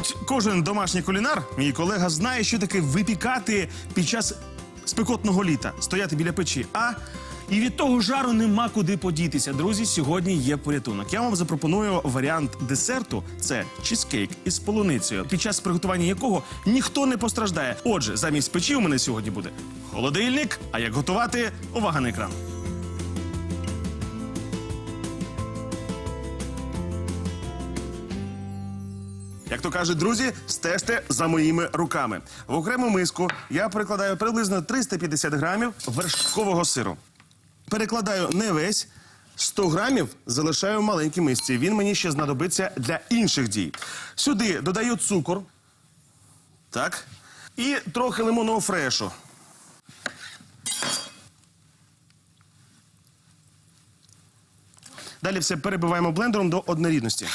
Мабуть, кожен домашній кулінар, мій колега, знає, що таке випікати під час спекотного літа, стояти біля печі. А і від того жару нема куди подітися. Друзі, сьогодні є порятунок. Я вам запропоную варіант десерту: це чизкейк із полуницею, під час приготування якого ніхто не постраждає. Отже, замість печі у мене сьогодні буде холодильник. А як готувати? Увага на екран. Як то кажуть друзі, стежте за моїми руками. В окрему миску я перекладаю приблизно 350 грамів вершкового сиру. Перекладаю не весь. 100 грамів залишаю в маленькій мисці. Він мені ще знадобиться для інших дій. Сюди додаю цукор. Так. І трохи лимонного фрешу. Далі все перебиваємо блендером до однорідності.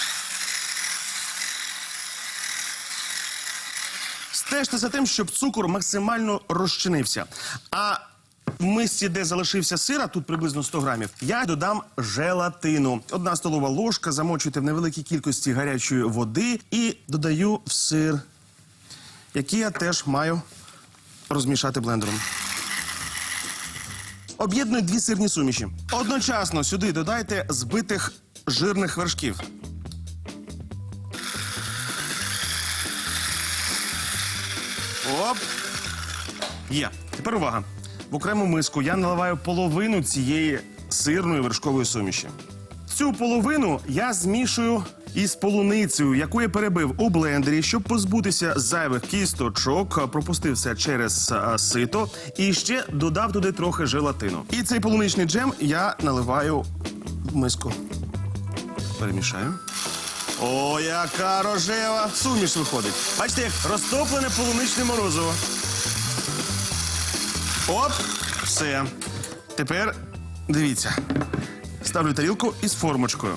Стежте за тим, щоб цукор максимально розчинився. А в мисці, де залишився сира, тут приблизно 100 грамів, я додам желатину. Одна столова ложка, замочуйте в невеликій кількості гарячої води і додаю в сир, який я теж маю розмішати блендером. Об'єдную дві сирні суміші. Одночасно сюди додайте збитих жирних вершків. Оп. Є. Тепер увага. В окрему миску я наливаю половину цієї сирної вершкової суміші. Цю половину я змішую із полуницею, яку я перебив у блендері, щоб позбутися зайвих кісточок, пропустив все через а, сито і ще додав туди трохи желатину. І цей полуничний джем я наливаю в миску. Перемішаю. О, яка рожева суміш виходить. Бачите, як розтоплене полуничне морозиво. Оп, все. Тепер дивіться. Ставлю тарілку із формочкою.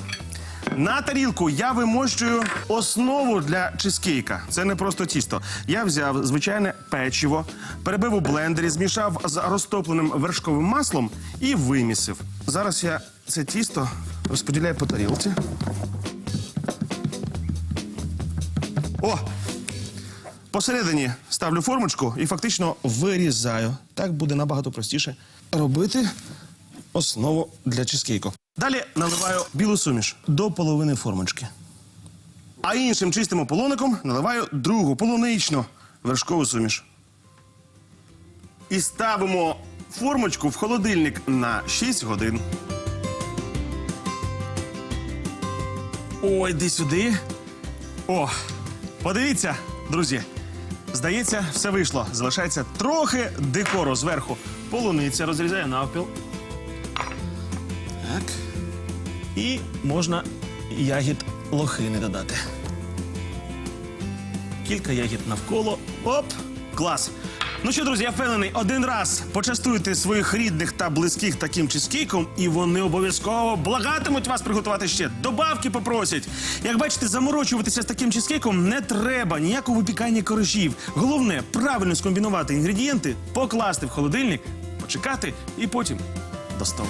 На тарілку я вимощую основу для чизкейка. Це не просто тісто. Я взяв звичайне печиво, перебив у блендері, змішав з розтопленим вершковим маслом і вимісив. Зараз я це тісто розподіляю по тарілці. О! Посередині ставлю формочку і фактично вирізаю. Так буде набагато простіше робити основу для чизкейку. Далі наливаю білу суміш до половини формочки. А іншим чистим ополоником наливаю другу полуничну вершкову суміш. І ставимо формочку в холодильник на 6 годин. Ой, йди сюди. О, подивіться, друзі. Здається, все вийшло. Залишається трохи декору зверху. Полуниця розрізає навпіл. Так. І можна ягід лохини додати. Кілька ягід навколо. Оп! Клас! Ну що, друзі, я впевнений, один раз почастуйте своїх рідних та близьких таким чизкейком, і вони обов'язково благатимуть вас приготувати ще. Добавки попросять. Як бачите, заморочуватися з таким чизкейком не треба ніякого випікання коржів. Головне правильно скомбінувати інгредієнти, покласти в холодильник, почекати і потім до столу.